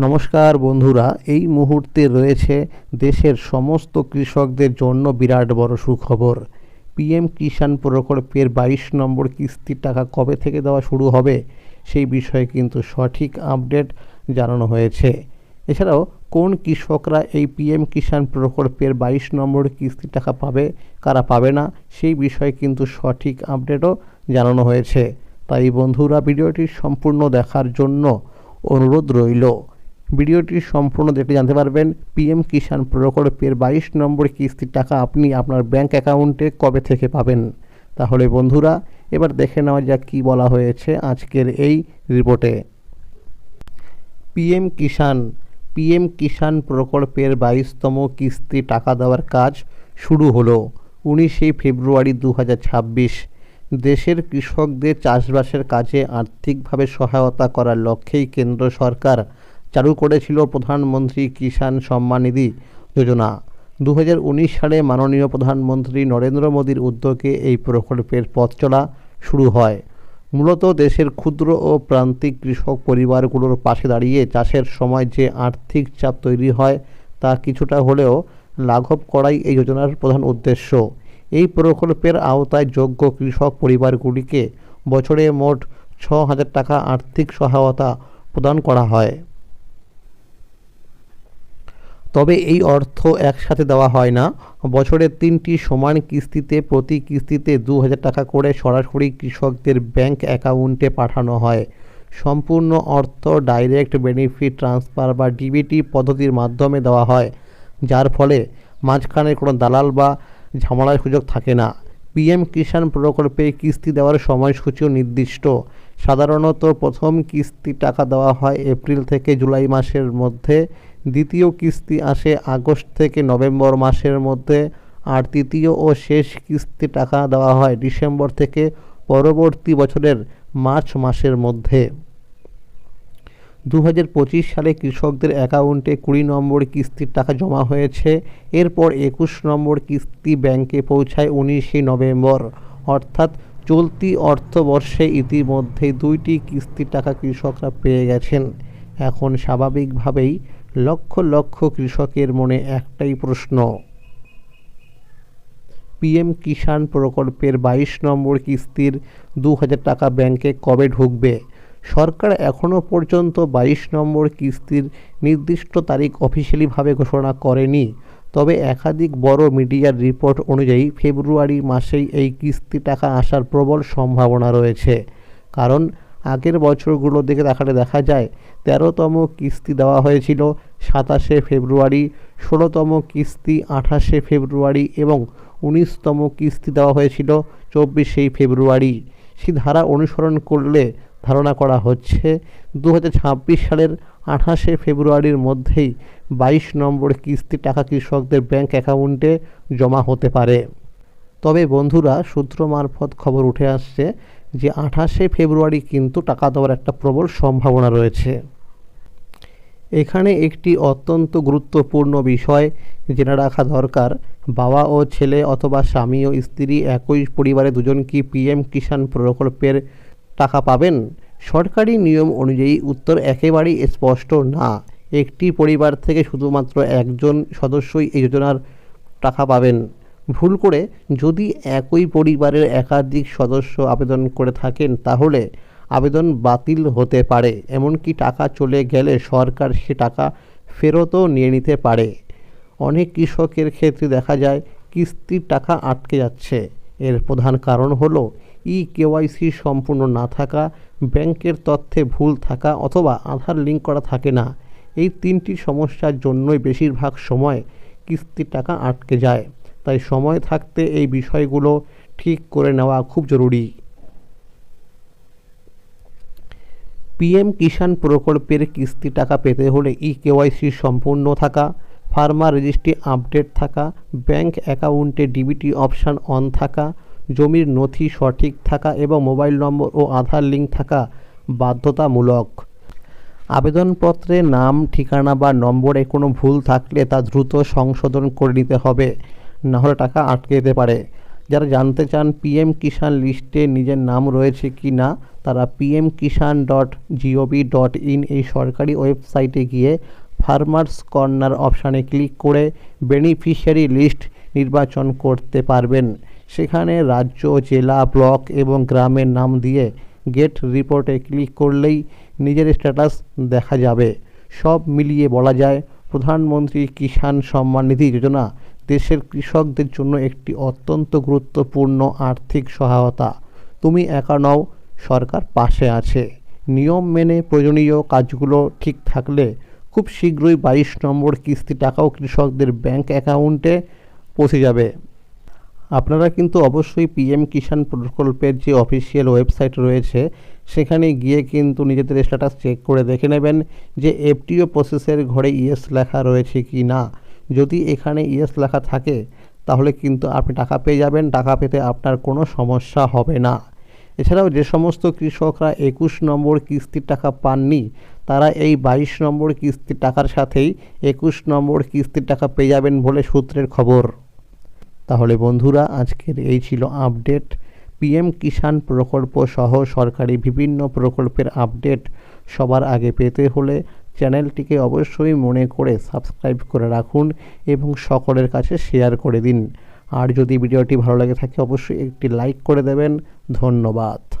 নমস্কার বন্ধুরা, এই মুহূর্তে রয়েছে দেশের সমস্ত কৃষকদের জন্য বিরাট বড় সুখবর। পিএম কিষাণ প্রকল্পের বাইশ নম্বর কিস্তির টাকা কবে থেকে দেওয়া শুরু হবে, সেই বিষয়ে কিন্তু সঠিক আপডেট জানানো হয়েছে। এছাড়াও, কোন কৃষকরা এই পিএম কিষাণ প্রকল্পের বাইশ নম্বর কিস্তির টাকা পাবে, কারা পাবে না, সেই বিষয়ে কিন্তু সঠিক আপডেটও জানানো হয়েছে। তাই বন্ধুরা, ভিডিওটি সম্পূর্ণ দেখার জন্য অনুরোধ রইল। ভিডিওটি সম্পূর্ণ দেখে জানতে পারবেন। পিএম কিষাণ প্রকল্পের বাইশ নম্বর কিস্তির টাকা আপনি আপনার ব্যাংক অ্যাকাউন্টে কবে থেকে পাবেন? তাহলে বন্ধুরা, এবার দেখে নেওয়া যাক কী বলা হয়েছে আজকের এই রিপোর্টে। পিএম কিষাণ পিএম কিষাণ প্রকল্পের বাইশতম কিস্তি টাকা দেওয়ার কাজ শুরু হলো উনিশে ফেব্রুয়ারি দু হাজার ছাব্বিশ। দেশের কৃষকদের চাষবাসের কাজে আর্থিকভাবে সহায়তা করার লক্ষ্যেই কেন্দ্র সরকার চালু করেছিল প্রধানমন্ত্রী কিষাণ সম্মান নিধি যোজনা। দু হাজার উনিশ সালে মাননীয় প্রধানমন্ত্রী নরেন্দ্র মোদীর উদ্যোগে এই প্রকল্পের পথ চলা শুরু হয়। মূলত দেশের ক্ষুদ্র ও প্রান্তিক কৃষক পরিবারগুলোর পাশে দাঁড়িয়ে চাষের সময় যে আর্থিক চাপ তৈরি হয় তা কিছুটা হলেও লাঘব করাই এই যোজনার প্রধান উদ্দেশ্য। এই প্রকল্পের আওতায় যোগ্য কৃষক পরিবারগুলিকে বছরে মোট ছ হাজার টাকা আর্থিক সহায়তা প্রদান করা হয়। তবে এই অর্থ একসাথে দেওয়া হয় না। বছরে তিনটি সমান কিস্তিতে প্রতি কিস্তিতে দু হাজার টাকা করে সরাসরি কৃষকদের ব্যাংক অ্যাকাউন্টে পাঠানো হয়। সম্পূর্ণ অর্থ ডাইরেক্ট বেনিফিট ট্রান্সফার বা ডিবিটি পদ্ধতির মাধ্যমে দেওয়া হয়, যার ফলে মাঝখানে কোনো দালাল বা ঝামেলার সুযোগ থাকে না। পিএম কিষাণ প্রকল্পে কিস্তি দেওয়ার সময়সূচিও নির্দিষ্ট। সাধারণত প্রথম কিস্তি টাকা দেওয়া হয় এপ্রিল থেকে জুলাই মাসের মধ্যে। দ্বিতীয় কিস্তি আসে আগস্ট থেকে নভেম্বর মাসের মধ্যে। আর তৃতীয় ও শেষ কিস্তি টাকা দেওয়া হয় ডিসেম্বর থেকে পরবর্তী বছরের মার্চ মাসের মধ্যে। দু হাজার পঁচিশ সালে কৃষকদের অ্যাকাউন্টে কুড়ি নম্বর কিস্তির টাকা জমা হয়েছে। এরপর একুশ নম্বর কিস্তি ব্যাংকে পৌঁছায় উনিশে নভেম্বর। অর্থাৎ চলতি অর্থবর্ষে ইতিমধ্যে দুইটি কিস্তির টাকা কৃষকরা পেয়ে গেছেন। এখন স্বাভাবিকভাবেই লক্ষ লক্ষ কৃষকের মনে একটাই প্রশ্ন। পিএম কিষাণ প্রকল্পের বাইশ নম্বর কিস্তির দু হাজার টাকা ব্যাংকে কবে ঢুকবে? সরকার এখনও পর্যন্ত বাইশ নম্বর কিস্তির নির্দিষ্ট তারিখ অফিসিয়ালিভাবে ঘোষণা করেনি। তবে একাধিক বড় মিডিয়ার রিপোর্ট অনুযায়ী ফেব্রুয়ারি মাসেই এই কিস্তি টাকা আসার প্রবল সম্ভাবনা রয়েছে। কারণ আগের বছরগুলো দিকে দেখালে দেখা যায়, তেরোতম কিস্তি দেওয়া হয়েছিল সাতাশে ফেব্রুয়ারি, ষোলোতম কিস্তি আঠাশে ফেব্রুয়ারি এবং উনিশতম কিস্তি দেওয়া হয়েছিল চব্বিশেই ফেব্রুয়ারি। সেই ধারা অনুসরণ করলে ধারণা করা হচ্ছে দু হাজার ছাব্বিশ সালের আঠাশে ফেব্রুয়ারির মধ্যেই বাইশ নম্বর কিস্তি টাকা কৃষকদের ব্যাংক অ্যাকাউন্টে জমা হতে পারে। তবে বন্ধুরা, সূত্র মারফত খবর উঠে আসছে যে আঠাশে ফেব্রুয়ারি কিন্তু টাকা দেওয়ার একটা প্রবল সম্ভাবনা রয়েছে। এখানে একটি অত্যন্ত গুরুত্বপূর্ণ বিষয় জেনে রাখা দরকার। বাবা ও ছেলে অথবা স্বামী ও স্ত্রী একই পরিবারে দুজন কি পিএম কিষাণ প্রকল্পের টাকা পাবেন? সরকারি নিয়ম অনুযায়ী উত্তর একেবারেই স্পষ্ট না। একটি পরিবার থেকে শুধুমাত্র একজন সদস্যই এই যোজনার টাকা পাবেন। ভুল করে যদি একই পরিবারের একাধিক সদস্য আবেদন করে থাকেন, তাহলে আবেদন বাতিল হতে পারে, এমনকি টাকা চলে গেলে সরকার সে টাকা ফেরতও নিয়ে নিতে পারে। অনেক কৃষকের ক্ষেত্রে দেখা যায়, কিস্তির টাকা আটকে যাচ্ছে। এর প্রধান কারণ হলো ই কেওয়াইসি সম্পূর্ণ না থাকা, ব্যাংকের তথ্যে ভুল থাকা অথবা আধার লিঙ্ক করা থাকে না। এই তিনটি সমস্যার জন্যই বেশিরভাগ সময় কিস্তির টাকা আটকে যায়। তাই সময় থাকতে এই বিষয়গুলো ঠিক করে নেওয়া খুব জরুরি। পিএম কিষাণ প্রকল্পের কিস্তি টাকা পেতে হলে ই কেওয়াইসি সম্পূর্ণ থাকা ফার্মার রেজিস্ট্রি আপডেট থাকা, ব্যাংক অ্যাকাউন্টে ডিবিটি অপশান অন থাকা জমির নথি সঠিক থাকা এবং মোবাইল নম্বর ও আধার লিঙ্ক থাকা বাধ্যতামূলক। আবেদনপত্রে নাম, ঠিকানা বা নম্বরে কোনো ভুল থাকলে তা দ্রুত সংশোধন করে নিতে হবে, নাহলে টাকা আটকে যেতে পারে। যারা জানতে চান পিএম কিষাণ লিস্টে নিজের নাম রয়েছে কি না, তারা PM Kisan dot gov dot in এই সরকারি ওয়েবসাইটে গিয়ে ফার্মার্স কর্নার অপশানে ক্লিক করে বেনিফিশিয়ারি লিস্ট নির্বাচন করতে পারবেন। সেখানে রাজ্য, জেলা, ব্লক এবং গ্রামের নাম দিয়ে গেট রিপোর্টে ক্লিক করলেই নিজের স্ট্যাটাস দেখা যাবে। সব মিলিয়ে বলা যায়, প্রধানমন্ত্রী কিষাণ সম্মান নিধি যোজনা দেশের কৃষকদের জন্য একটি অত্যন্ত গুরুত্বপূর্ণ আর্থিক সহায়তা। তুমি একা নও, সরকার পাশে আছে। নিয়ম মেনে প্রয়োজনীয় কাজগুলো ঠিক থাকলে খুব শীঘ্রই বাইশ নম্বর কিস্তি টাকাও কৃষকদের ব্যাংক অ্যাকাউন্টে পৌঁছে যাবে। আপনারা কিন্তু অবশ্যই পিএম কিষাণ প্রকল্পের যে অফিসিয়াল ওয়েবসাইট রয়েছে, সেখানে গিয়ে কিন্তু নিজেদের স্ট্যাটাস চেক করে দেখে নেবেন যে এফটিও প্রসেসের ঘরে ইয়েস লেখা রয়েছে কি না। যদি এখানে ইয়েস লেখা থাকে, তাহলে কিন্তু আপনি টাকা পেয়ে যাবেন, টাকা পেতে আপনার কোনো সমস্যা হবে না। এছাড়াও যে সমস্ত কৃষকরা একুশ নম্বর কিস্তির টাকা পাননি, তারা এই বাইশ নম্বর কিস্তির টাকার সাথেই একুশ নম্বর কিস্তির টাকা পেয়ে যাবেন বলে সূত্রের খবর। তাহলে বন্ধুরা, আজকের এই ছিল আপডেট। পিএম কিষাণ প্রকল্প সহ সরকারি বিভিন্ন প্রকল্পের আপডেট সবার আগে পেতে হলে চ্যানেলটিকে অবশ্যই মনে করে সাবস্ক্রাইব করে রাখুন এবং সকলের কাছে শেয়ার করে দিন। আর যদি ভিডিওটি ভালো লাগে থাকে, অবশ্যই একটি লাইক করে দেবেন। ধন্যবাদ।